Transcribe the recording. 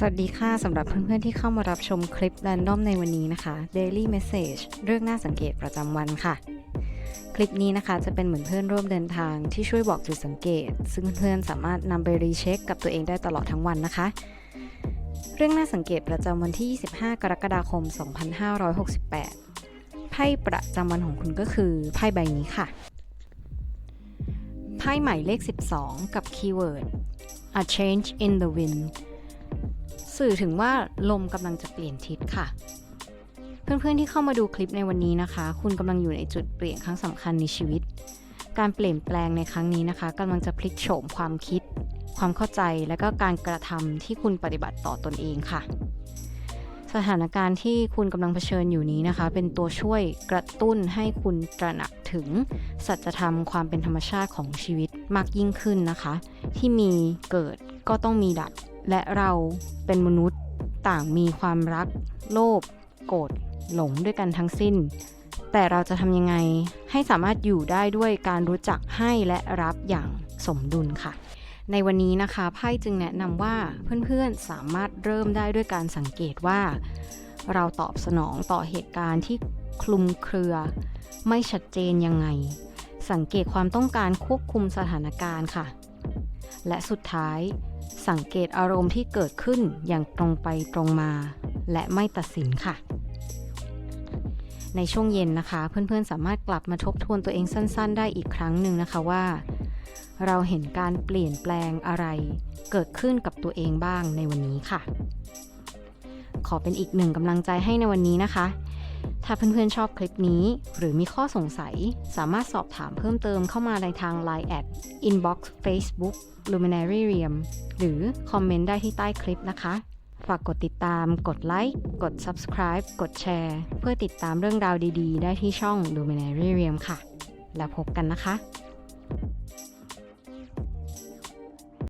สวัสดีค่ะสำหรับเพื่อนๆที่เข้ามารับชมคลิป r รนดอมในวันนี้นะคะ Daily Message เรื่องน่าสังเกตประจำวันค่ะ คลิปนี้นะคะจะเป็นเหมือนเพื่อนร่วมเดินทางที่ช่วยบอกจุดสังเกต ซึ่งเพื่อนสามารถนำไปรีเช็คกับตัวเองได้ตลอดทั้งวันนะคะ เรื่องน่าสังเกตประจำวันที่ 25 กรกฎาคม 2568 ไพ่ประจำวันของคุณก็คือไพ่ใบนี้ค่ะ ไพ่หมายเลข 12 กับคีย์เวิร์ด a change in the wind สื่อถึงว่าลมกำลังจะเปลี่ยนทิศค่ะ เพื่อนๆที่เข้ามาดูคลิปในวันนี้นะคะ คุณกำลังอยู่ในจุดเปลี่ยนครั้งสำคัญในชีวิต การเปลี่ยนแปลงในครั้งนี้นะคะกำลังจะพลิกโฉมความคิด ความเข้าใจและก็การกระทำที่คุณปฏิบัติต่อตนเองค่ะ สถานการณ์ที่คุณกำลังเผชิญอยู่นี้นะคะ เป็นตัวช่วยกระตุ้นให้คุณตระหนักถึงสัจธรรมความเป็นธรรมชาติของชีวิตมากยิ่งขึ้นนะคะ ที่มีเกิดก็ต้องมีดับ และเราเป็นมนุษย์ต่างมีความรัก โลภโกรธหลงด้วยกันทั้งสิ้น แต่เราจะทำยังไงให้สามารถอยู่ได้ด้วยการรู้จักให้และรับอย่างสมดุลค่ะ ในวันนี้นะคะไพ่จึงแนะนำว่าเพื่อนๆสามารถเริ่มได้ด้วยการสังเกตว่า เราตอบสนองต่อเหตุการณ์ที่คลุมเครือ ไม่ชัดเจนยังไง สังเกตความต้องการควบคุมสถานการณ์ค่ะ และสุดท้าย สังเกตอารมณ์ที่เกิดขึ้นอย่างตรงไปตรงมา และไม่ตัดสินค่ะ ในช่วงเย็นนะคะ เพื่อนๆสามารถกลับมาทบทวนตัวเองสั้น ๆ ได้อีกครั้งหนึ่งนะคะว่า เราเห็นการเปลี่ยนแปลงอะไรเกิดขึ้นกับตัวเองบ้างในวันนี้ค่ะ ขอเป็นอีกหนึ่งกำลังใจให้ในวันนี้นะคะ ถ้าเพื่อนๆชอบคลิปนี้ หรือมีข้อสงสัย สามารถสอบถามเพิ่มเติมเข้ามาในทาง Line แอด Inbox Facebook Luminary Realm หรือคอมเมนต์ได้ที่ใต้คลิปนะคะ ฝากกดติดตาม กดไลค์ กด Subscribe กดแชร์ เพื่อติดตามเรื่องราวดีๆ ได้ที่ช่อง Luminary Realm ค่ะ แล้วพบกันนะคะ